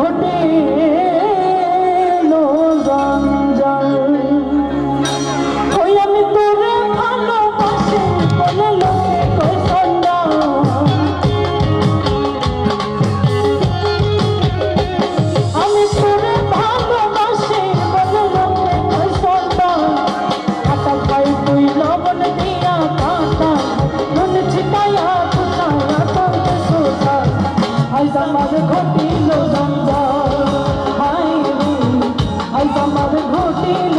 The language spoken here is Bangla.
ঘটে। ঘটিল আইসা মার ঘটিল